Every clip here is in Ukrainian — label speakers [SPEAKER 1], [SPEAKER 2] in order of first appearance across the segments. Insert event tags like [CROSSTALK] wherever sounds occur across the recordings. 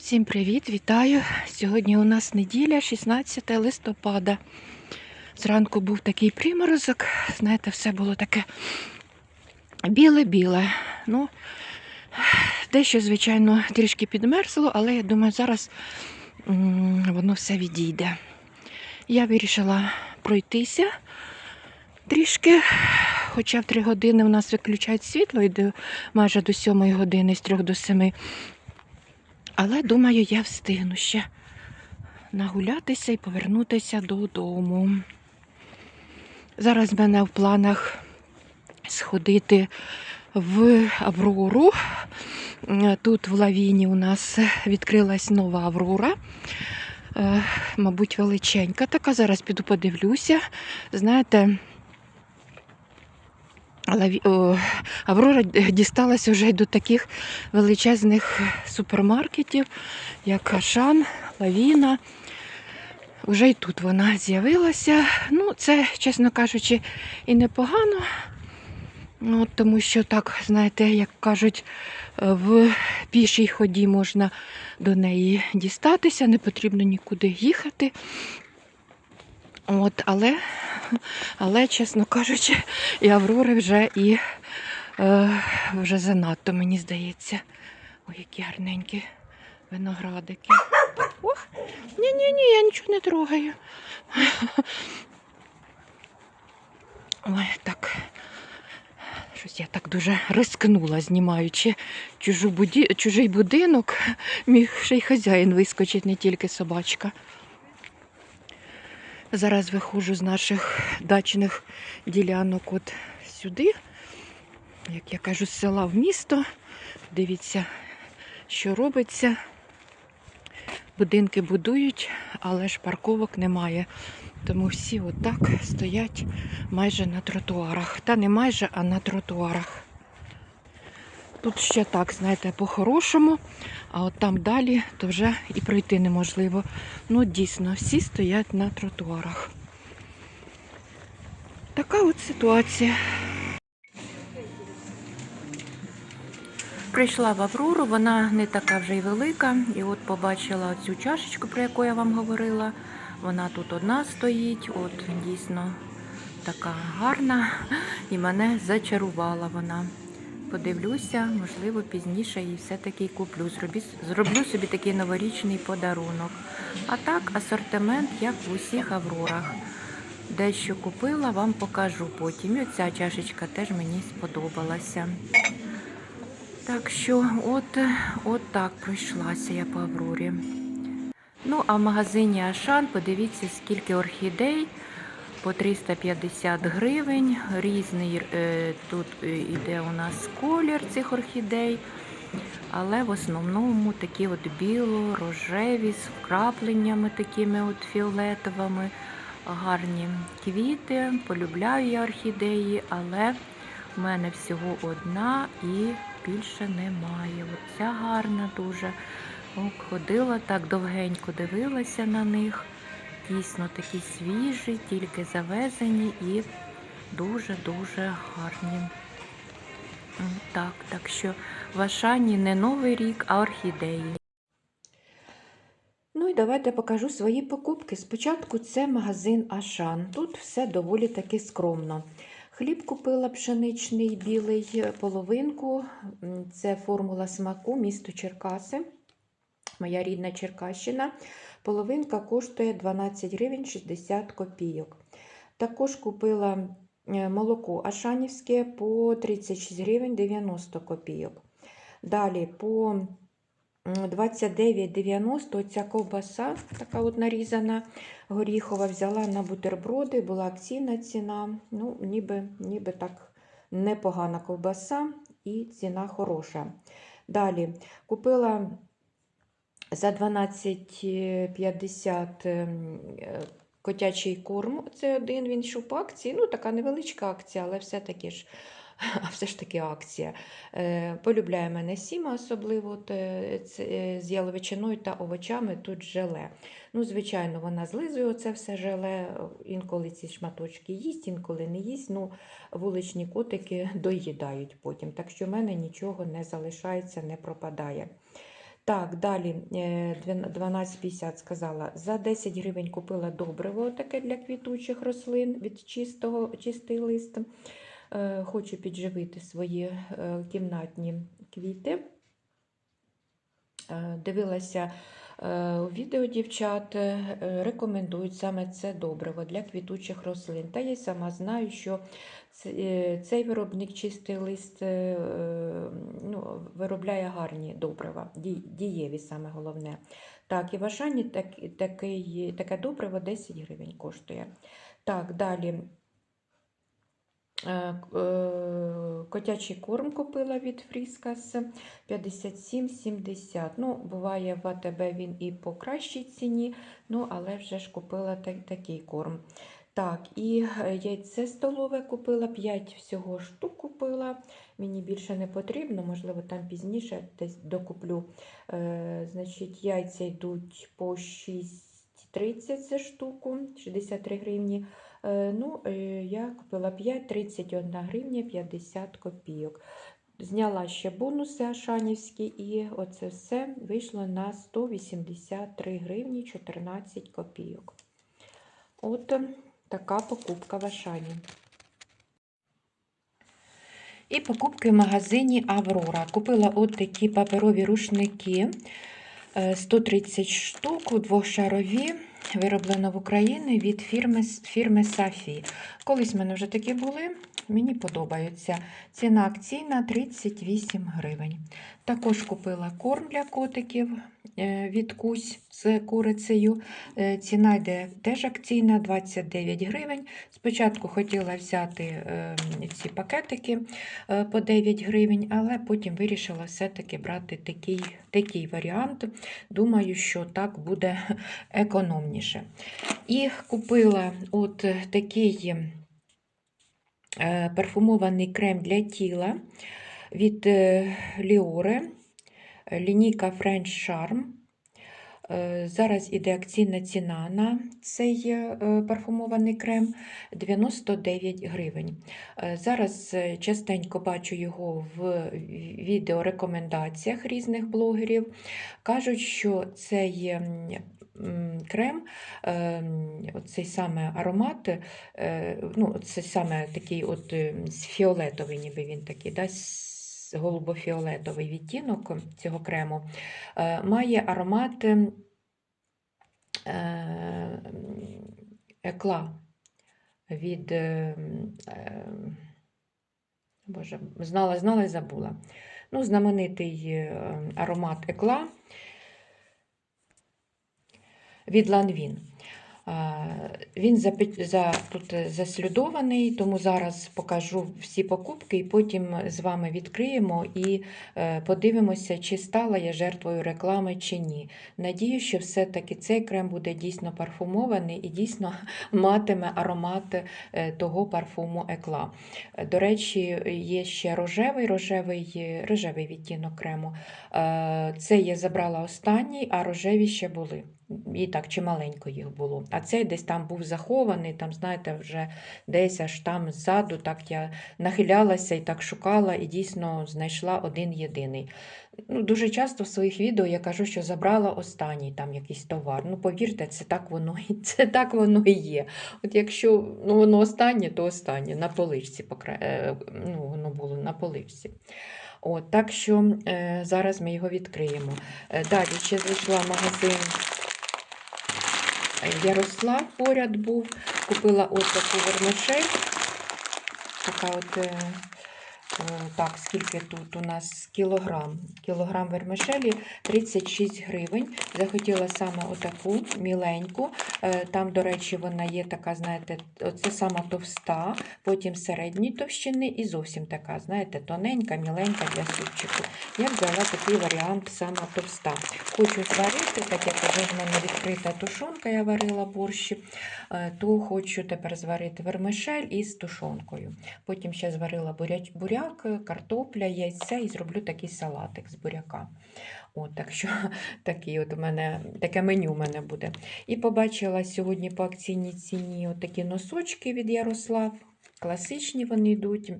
[SPEAKER 1] Всім привіт, вітаю! Сьогодні у нас неділя, 16 листопада. Зранку був такий приморозок, знаєте, все було таке біле-біле. Ну, дещо, звичайно, трішки підмерзло, але я думаю, зараз воно все відійде. Я вирішила пройтися трішки, хоча в 3 години у нас виключають світло, йде майже до 7 години, з 3 до 7. Але думаю, я встигну ще нагулятися і повернутися додому. Зараз в мене в планах сходити в Аврору. Тут в лавіні у нас відкрилась нова Аврора. Е, Мабуть, величенька така. Зараз піду подивлюся. Знаєте, Аврора дісталася вже до таких величезних супермаркетів, як Ашан, Лавіна. Вже й тут вона з'явилася. Ну, це, чесно кажучи, і непогано. Ну, от тому що так, знаєте, як кажуть, в пішій ході можна до неї дістатися, не потрібно нікуди їхати. От, але, але, чесно кажучи, і Аврори вже і е, вже занадто, мені здається. Ой, які гарненькі виноградики. Ні-ні-ні, я нічого не трогаю. Ой, так. Щось я так дуже рискнула, знімаючи чужу буді... чужий будинок. Міг ще й хазяїн вискочить, не тільки собачка. Зараз виходжу з наших дачних ділянок от сюди, як я кажу, з села в місто. Дивіться, що робиться. Будинки будують, але ж парковок немає. Тому всі отак стоять майже на тротуарах. Та не майже, а на тротуарах. Тут ще так, знаєте, по-хорошому, а от там далі то вже і пройти неможливо. Ну, дійсно, всі стоять на тротуарах. Така от ситуація. Прийшла в Аврору, вона не така вже й велика. І от побачила цю чашечку, про яку я вам говорила. Вона тут одна стоїть, от дійсно така гарна, і мене зачарувала вона. Подивлюся, можливо, пізніше її все-таки куплю. Зроблю, зроблю собі такий новорічний подарунок. А так, асортимент, як в усіх аврорах. Дещо купила, вам покажу потім. І оця чашечка теж мені сподобалася. Так що, от, от так пройшлася я по Аврорі. Ну, а в магазині Ашан, подивіться, скільки орхідей по 350 гривень. Різний е, тут е, іде у нас колір цих орхідей, але в основному такі от біло-рожеві з вкрапленнями такими от фіолетовими. Гарні квіти. Полюбляю я орхідеї, але в мене всього одна і більше немає. Оця гарна дуже. Ходила так довгенько дивилася на них. Дійсно такі свіжі, тільки завезені і дуже-дуже гарні. Так, так що в Ашані не Новий рік, а орхідеї. Ну і давайте покажу свої покупки. Спочатку це магазин Ашан. Тут все доволі таки скромно. Хліб купила пшеничний білий половинку. Це формула смаку, місто Черкаси, моя рідна Черкащина. Половинка коштує 12 гривень 60 копійок. Також купила е, молоко Ашанівське по 36 гривень 90 копійок. Далі по 29,90 ця ковбаса, така от нарізана горіхова, взяла на бутерброди, була акційна ціна. Ну, ніби, ніби так непогана ковбаса і ціна хороша. Далі купила за 12,50 ем, е, котячий корм. Це один він йшов акції. Ну, така невеличка акція, але все-таки ж. [LAUGHS] А все ж таки акція. Е, Полюбляє мене сіма, особливо е, з яловичиною та овочами тут желе. Ну, Звичайно, вона злизує оце все желе, інколи ці шматочки їсть, інколи не їсть. Ну, Вуличні котики [LAUGHS] доїдають потім. Так що в мене нічого не залишається, не пропадає. Так, далі е, 12,50 сказала. За 10 гривень купила добриво таке для квітучих рослин від чистого, чистий лист. Е, Хочу підживити свої е, кімнатні квіти. Е, Дивилася е, у відео дівчат, е, рекомендують саме це добриво для квітучих рослин. Та я сама знаю, що е, цей виробник чистий лист е, ну, виробляє гарні добрива, дієві саме головне. Так, і в Ашані так, такий, таке добриво 10 гривень коштує. Так, далі. Е, е, Котячий корм купила від Фріскас 57,70. Ну, буває в АТБ він і по кращій ціні, ну, але вже ж купила так- такий корм. Так, і е, яйце столове купила, 5 всього штук купила. Мені більше не потрібно, можливо, там пізніше десь докуплю. Е, значить, яйця йдуть по 6,30 за штуку, 63 гривні. Е, Ну, е, я купила 5, 31 гривня 50 копійок. Зняла ще бонуси Ашанівські, і оце все вийшло на 183 гривні 14 копійок. От е, така покупка в Ашані. І покупки в магазині Аврора. Купила от такі паперові рушники. е, 130 штук, двошарові, вироблено в Україні від фірми, фірми Сафі. Колись в мене вже такі були, мені подобаються. Ціна акційна 38 гривень. Також купила корм для котиків е, від Кусь з курицею. Е, Ціна йде теж акційна 29 гривень. Спочатку хотіла взяти е, ці пакетики е, по 9 гривень, але потім вирішила все-таки брати такий, такий варіант. Думаю, що так буде економніше. І купила от такий е, парфумований крем для тіла від е, Ліоре, лінійка French Charm. Е, Зараз іде акційна ціна на цей е, парфумований крем 99 гривень. Е, Зараз е, частенько бачу його в відеорекомендаціях різних блогерів. Кажуть, що цей ем, крем, ем, цей саме аромат, е, ну, це саме такий от е, фіолетовий, ніби він такий, да, голубофіолетовий відтінок цього крему, е, має аромат ем, е, екла від. Боже, знала, знала і забула. Ну, знаменитий аромат екла від Ланвін. Він тут заслідований, тому зараз покажу всі покупки і потім з вами відкриємо і е, подивимося, чи стала я жертвою реклами чи ні. Надію, що все-таки цей крем буде дійсно парфумований і дійсно [LAUGHS] матиме аромат е, того парфуму екла. До речі, є ще рожевий, рожевий, рожевий відтінок крему. Е, Це я забрала останній, а рожеві ще були. І так, чималенько їх було. А цей десь там був захований, там, знаєте, вже десь аж там ззаду, так я нахилялася і так шукала, і дійсно знайшла один єдиний. Ну, дуже часто в своїх відео я кажу, що забрала останній там якийсь товар. Ну, повірте, це так воно і [LAUGHS] це так воно і є. От якщо ну, воно останнє, то останнє на поличці, покра- е, ну, воно було на поличці. От, так що е, зараз ми його відкриємо. Е, далі ще зайшла магазин. Ярослав поряд був, купила ось таку вермишель. Така от, е, так, скільки тут у нас кілограм? Кілограм вермишелі 36 гривень. Захотіла саме отаку міленьку. Е, Там, до речі, вона є така, знаєте, це сама товста, потім середньої товщини і зовсім така, знаєте, тоненька, міленька для супчику. Я взяла такий варіант сама товста. Хочу зварити, так як вже в мене відкрита тушонка, я варила борщі, е, то хочу тепер зварити вермишель із тушонкою. Потім ще зварила буряч, буряк, картопля, яйця і зроблю такий салатик з буряка. От, так що [LAUGHS] такий от у мене, таке меню у мене буде. І побачила сьогодні по акційній ціні такі носочки від Ярослав. Класичні вони йдуть.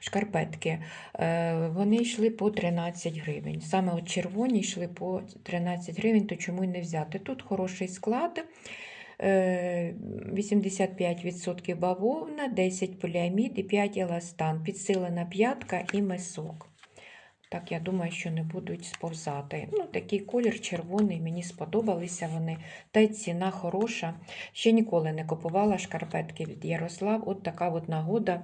[SPEAKER 1] шкарпетки. Е, Вони йшли по 13 гривень. Саме от червоні йшли по 13 гривень, то чому й не взяти? Тут хороший склад. Е, 85% бавовна, 10 поліамід і 5 еластан, підсилена п'ятка і мисок. Так, я думаю, що не будуть сповзати. Ну, такий колір червоний, мені сподобалися вони. Та й ціна хороша. Ще ніколи не купувала шкарпетки від Ярослав. От така от нагода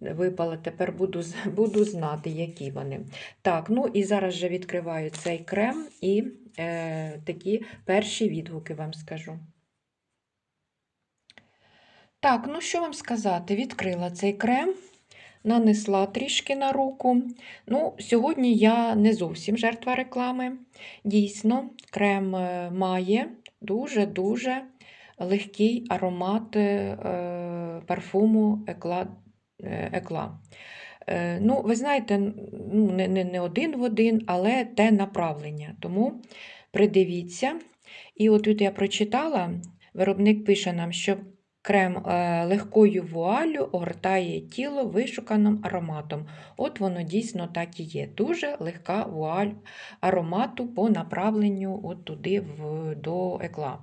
[SPEAKER 1] випала. Тепер буду, буду знати, які вони. Так, ну і зараз вже відкриваю цей крем і е, такі перші відгуки вам скажу. Так, ну що вам сказати? Відкрила цей крем, нанесла трішки на руку. Ну, сьогодні я не зовсім жертва реклами. Дійсно, крем е, має дуже-дуже легкий аромат е, парфуму екла. е, екла. Е, Ну, ви знаєте, ну, не, не, не один в один, але те направлення. Тому придивіться. І от тут я прочитала, виробник пише нам, що крем е, легкою вуаллю огортає тіло вишуканим ароматом. От воно дійсно так і є. Дуже легка вуаль аромату по направленню от туди в, до екла.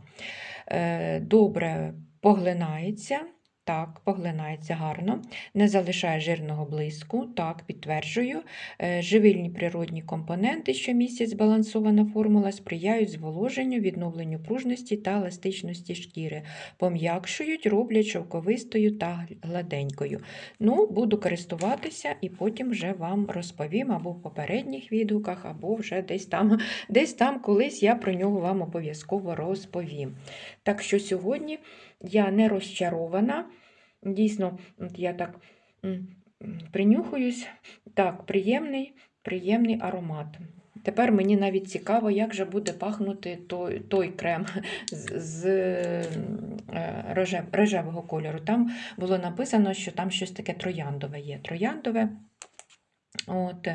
[SPEAKER 1] Е, Добре поглинається. Так, поглинається гарно, не залишає жирного блиску. Так, підтверджую. Е, Живильні природні компоненти, що містять збалансована формула, сприяють зволоженню, відновленню пружності та еластичності шкіри, пом'якшують, роблять шовковистою та гладенькою. Ну, буду користуватися і потім вже вам розповім або в попередніх відгуках, або вже десь там, [LAUGHS] десь там колись я про нього вам обов'язково розповім. Так що сьогодні я не розчарована. Дійсно, от я так принюхуюсь. Так, приємний, приємний аромат. Тепер мені навіть цікаво, як же буде пахнути той, той крем з, з е, рожев, рожевого кольору. Там було написано, що там щось таке трояндове є. Трояндове. От.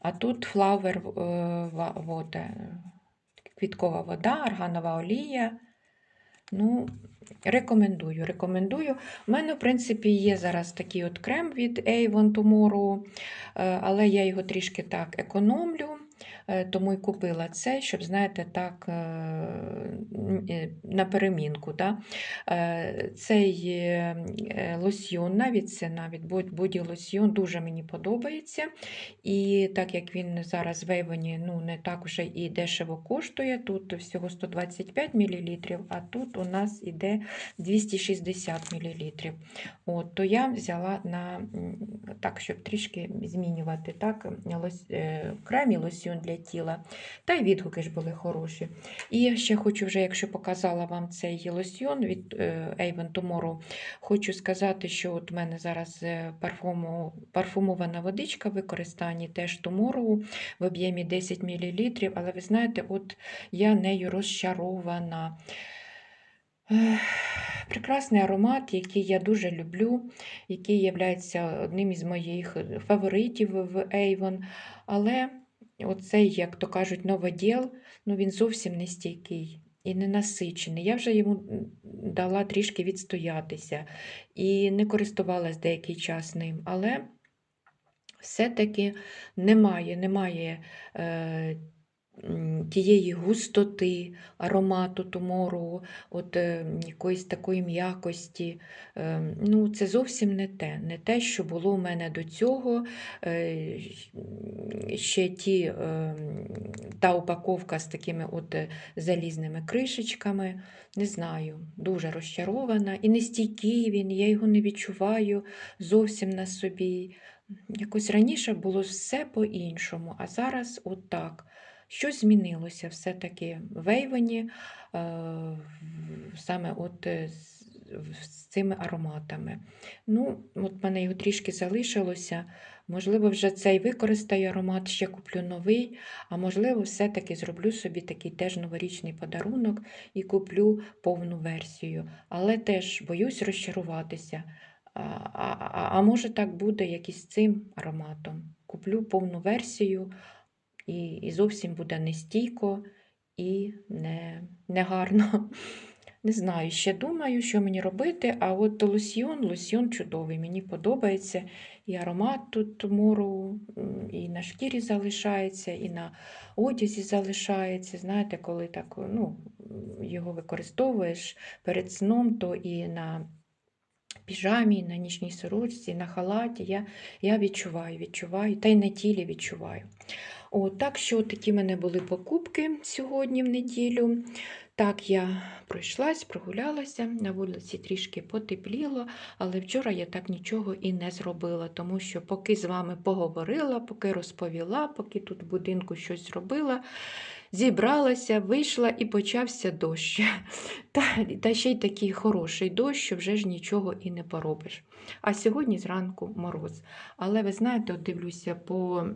[SPEAKER 1] А тут флавер, е, е, квіткова вода, арганова олія. Ну, рекомендую, рекомендую. У мене, в принципі, є зараз такий от крем від Avon Tomorrow, е, але я його трішки так економлю, тому і купила цей, щоб, знаєте, так, е, е, на перемінку. Да? Е, Цей е, е, лосьйон, навіть це навіть боді лосьйон, дуже мені подобається. І так як він зараз в Avon, ну, не так уже і дешево коштує, тут всього 125 мл, а тут у нас іде 260 мл. От, то я взяла на так, щоб трішки змінювати так, е, крем і лосьйон для тіла. Та й відгуки ж були хороші. І я ще хочу, вже, якщо показала вам цей лосьйон від е, Avon Tomorrow, хочу сказати, що от у мене зараз е, парфуму, парфумована водичка в використанні теж Tomorrow в об'ємі 10 мл, але ви знаєте, от я нею розчарована. Прекрасний аромат, який я дуже люблю, який є одним із моїх фаворитів в Avon. Але оцей, як то кажуть, новоділ, ну він зовсім не стійкий і не насичений. Я вже йому дала трішки відстоятися і не користувалась деякий час ним. Але все-таки немає, немає е, тієї густоти, аромату тумору, от е, якоїсь такої м'якості. Е, ну, це зовсім не те, не те, що було у мене до цього. Е, ще ті, та упаковка з такими от залізними кришечками. Не знаю, дуже розчарована. І нестійкий він, я його не відчуваю зовсім на собі. Якось раніше було все по-іншому, а зараз от так. Щось змінилося все-таки в Ейвені, саме от е, з, цими ароматами. Ну, от мене його трішки залишилося. Можливо, вже цей використаю аромат, ще куплю новий, а можливо, все-таки зроблю собі такий теж новорічний подарунок і куплю повну версію. Але теж боюсь розчаруватися. А, а, а, може так буде, як і цим ароматом. Куплю повну версію, і, і зовсім буде нестійко і не, не гарно. [LAUGHS] Не знаю, ще думаю, що мені робити, а от лосьйон, лосьйон чудовий, мені подобається. І аромат тут мору, і на шкірі залишається, і на одязі залишається. Знаєте, коли так ну, його використовуєш перед сном, то і на піжамі, на нічній сорочці, на халаті. Я, я відчуваю, відчуваю, та й на тілі відчуваю. От, так що такі в мене були покупки сьогодні в неділю. Так, я пройшлась, прогулялася, на вулиці трішки потепліло, але вчора я так нічого і не зробила, тому що поки з вами поговорила, поки розповіла, поки тут в будинку щось зробила, зібралася, вийшла і почався дощ. [LAUGHS] Та, та ще й такий хороший дощ, що вже ж нічого і не поробиш. А сьогодні зранку мороз. Але ви знаєте, от дивлюся по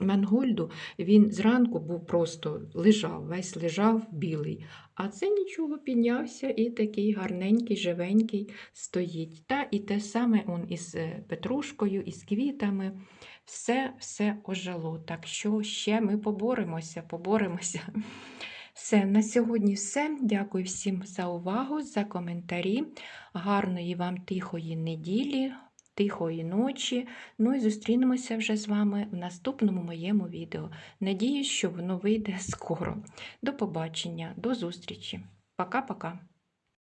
[SPEAKER 1] Мангольду, він зранку був просто лежав, весь лежав білий. А це нічого піднявся і такий гарненький, живенький стоїть. Та і те саме он із е, петрушкою, із квітами. Все, все ожило. Так що ще ми поборемося, поборемося. [LAUGHS] Все, на сьогодні все. Дякую всім за увагу, за коментарі. Гарної вам тихої неділі, тихої ночі. Ну і зустрінемося вже з вами в наступному моєму відео. Надіюсь, що воно вийде скоро. До побачення, до зустрічі. Пока-пока.